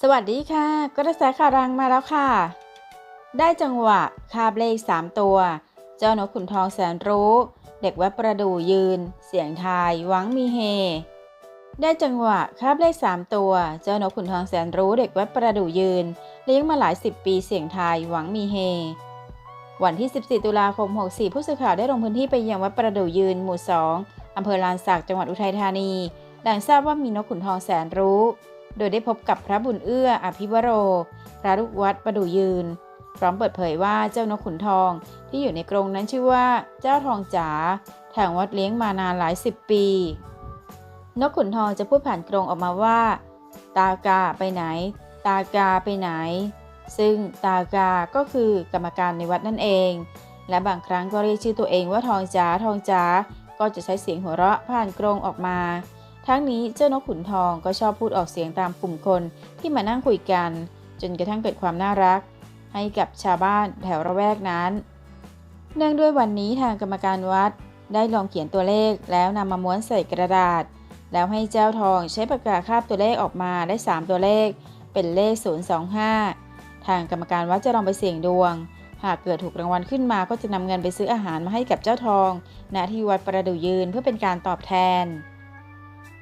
สวัสดีค่ะ กระแสข่าวรังมาแล้วค่ะ ได้จังหวะคาบเลข3ตัว เจ้านกขุนทองแสนรู้ เด็กวัดประดูยืน เสียงทายหวังมีเฮ ได้จังหวะคาบเลข3ตัว เจ้านกขุนทองแสนรู้เด็กวัดประดูยืน เลี้ยงมาหลายสิบปีเสียงทายหวังมีเฮวันที่ 14 ตุลาคม 64 ผู้สื่อข่าวได้ลงพื้นที่ไปยังวัดประดู่ยืน หมู่ 2 อำเภอลานสัก จังหวัดอุทัยธานีหลังทราบว่ามีนกขุนทองแสนรู้ โดยได้พบกับพระบุญเอื้ออภิวโร พระลูกวัดประดูยืน พร้อมเปิดเผยว่าเจ้านกขุนทองที่อยู่ในกรงนั้นชื่อว่าเจ้าทองจ๋าทางวัดเลี้ยงมานานหลายสิบปี นกขุนทองจะพูดผ่านกรงออกมาว่า ตากาไปไหน ตากาไปไหน ซึ่งตากาก็คือกรรมการในวัดนั่นเอง และบางครั้งก็เรียกชื่อตัวเองว่าทองจ๋าทองจ๋าก็จะใช้เสียงหัวเราะผ่านกรงออกมา ทั้งนี้เจ้านกขุนทองก็ชอบพูดออกเสียงตามกลุ่มคนที่มานั่งคุยกัน จนกระทั่งเกิดความน่ารัก ให้กับชาวบ้านแถวระแวกนั้น เนื่องด้วยวันนี้ทางกรรมการวัดได้ลองเขียนตัวเลขแล้วนำมาม้วนใส่กระดาษ แล้วให้เจ้าทองใช้ปากกาคาบตัวเลขออกมาได้ 3 ตัวเลข เป็นเลข 025 ทางกรรมการวัดจะลองไปเสี่ยงดวง หากเกิดถูกรางวัลขึ้นมาก็จะนำเงินไปซื้ออาหารมาให้กับเจ้าทองณที่วัดประดู่ยืนเพื่อเป็นการตอบแทน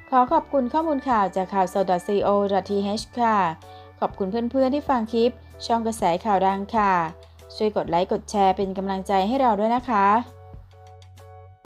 ขอขอบคุณข้อมูลข่าวจากข่าวสด .co.th ค่ะ ขอบคุณเพื่อนๆที่ฟังคลิป ช่องกระแสข่าวดังค่ะ ช่วยกดไลค์กดแชร์เป็นกำลังใจให้เราด้วยนะคะ